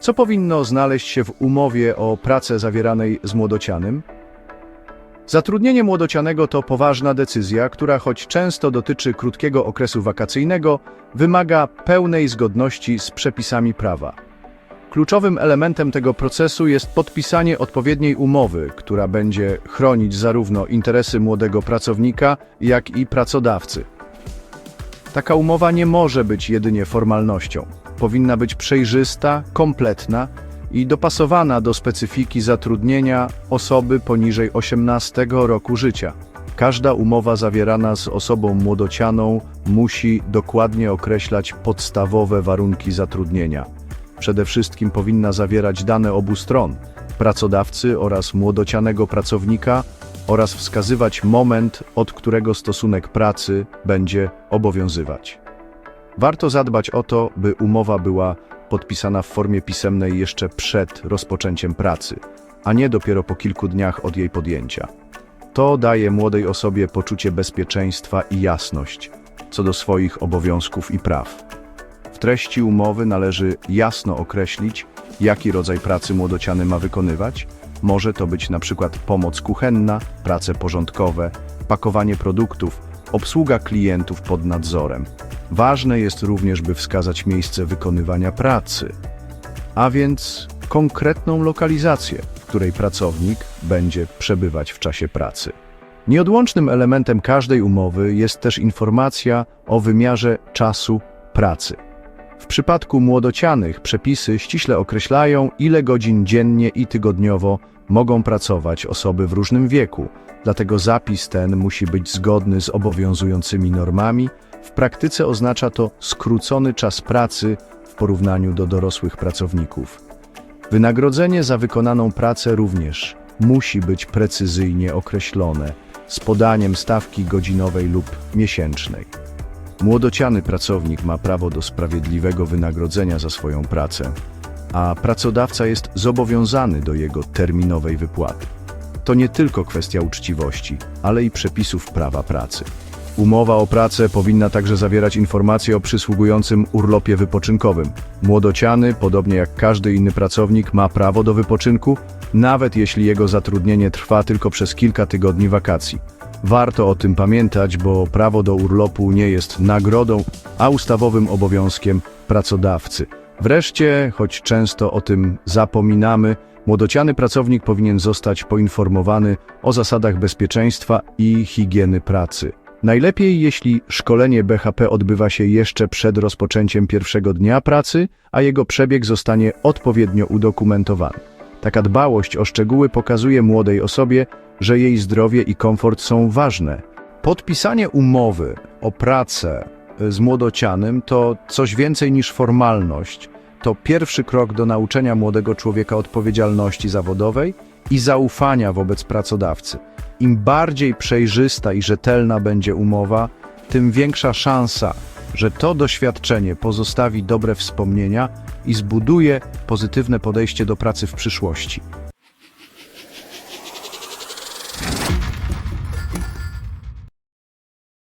Co powinno znaleźć się w umowie o pracę zawieranej z młodocianym? Zatrudnienie młodocianego to poważna decyzja, która choć często dotyczy krótkiego okresu wakacyjnego, wymaga pełnej zgodności z przepisami prawa. Kluczowym elementem tego procesu jest podpisanie odpowiedniej umowy, która będzie chronić zarówno interesy młodego pracownika, jak i pracodawcy. Taka umowa nie może być jedynie formalnością. Powinna być przejrzysta, kompletna i dopasowana do specyfiki zatrudnienia osoby poniżej 18 roku życia. Każda umowa zawierana z osobą młodocianą musi dokładnie określać podstawowe warunki zatrudnienia. Przede wszystkim powinna zawierać dane obu stron, pracodawcy oraz młodocianego pracownika oraz wskazywać moment, od którego stosunek pracy będzie obowiązywać. Warto zadbać o to, by umowa była podpisana w formie pisemnej jeszcze przed rozpoczęciem pracy, a nie dopiero po kilku dniach od jej podjęcia. To daje młodej osobie poczucie bezpieczeństwa i jasność co do swoich obowiązków i praw. W treści umowy należy jasno określić, jaki rodzaj pracy młodociany ma wykonywać. Może to być przykład pomoc kuchenna, prace porządkowe, pakowanie produktów, obsługa klientów pod nadzorem. Ważne jest również, by wskazać miejsce wykonywania pracy, a więc konkretną lokalizację, w której pracownik będzie przebywać w czasie pracy. Nieodłącznym elementem każdej umowy jest też informacja o wymiarze czasu pracy. W przypadku młodocianych przepisy ściśle określają, ile godzin dziennie i tygodniowo mogą pracować osoby w różnym wieku, dlatego zapis ten musi być zgodny z obowiązującymi normami. W praktyce oznacza to skrócony czas pracy w porównaniu do dorosłych pracowników. Wynagrodzenie za wykonaną pracę również musi być precyzyjnie określone, z podaniem stawki godzinowej lub miesięcznej. Młodociany pracownik ma prawo do sprawiedliwego wynagrodzenia za swoją pracę, a pracodawca jest zobowiązany do jego terminowej wypłaty. To nie tylko kwestia uczciwości, ale i przepisów prawa pracy. Umowa o pracę powinna także zawierać informacje o przysługującym urlopie wypoczynkowym. Młodociany, podobnie jak każdy inny pracownik, ma prawo do wypoczynku, nawet jeśli jego zatrudnienie trwa tylko przez kilka tygodni wakacji. Warto o tym pamiętać, bo prawo do urlopu nie jest nagrodą, a ustawowym obowiązkiem pracodawcy. Wreszcie, choć często o tym zapominamy, młodociany pracownik powinien zostać poinformowany o zasadach bezpieczeństwa i higieny pracy. Najlepiej, jeśli szkolenie BHP odbywa się jeszcze przed rozpoczęciem pierwszego dnia pracy, a jego przebieg zostanie odpowiednio udokumentowany. Taka dbałość o szczegóły pokazuje młodej osobie, że jej zdrowie i komfort są ważne. Podpisanie umowy o pracę z młodocianym to coś więcej niż formalność. To pierwszy krok do nauczenia młodego człowieka odpowiedzialności zawodowej i zaufania wobec pracodawcy. Im bardziej przejrzysta i rzetelna będzie umowa, tym większa szansa, że to doświadczenie pozostawi dobre wspomnienia i zbuduje pozytywne podejście do pracy w przyszłości.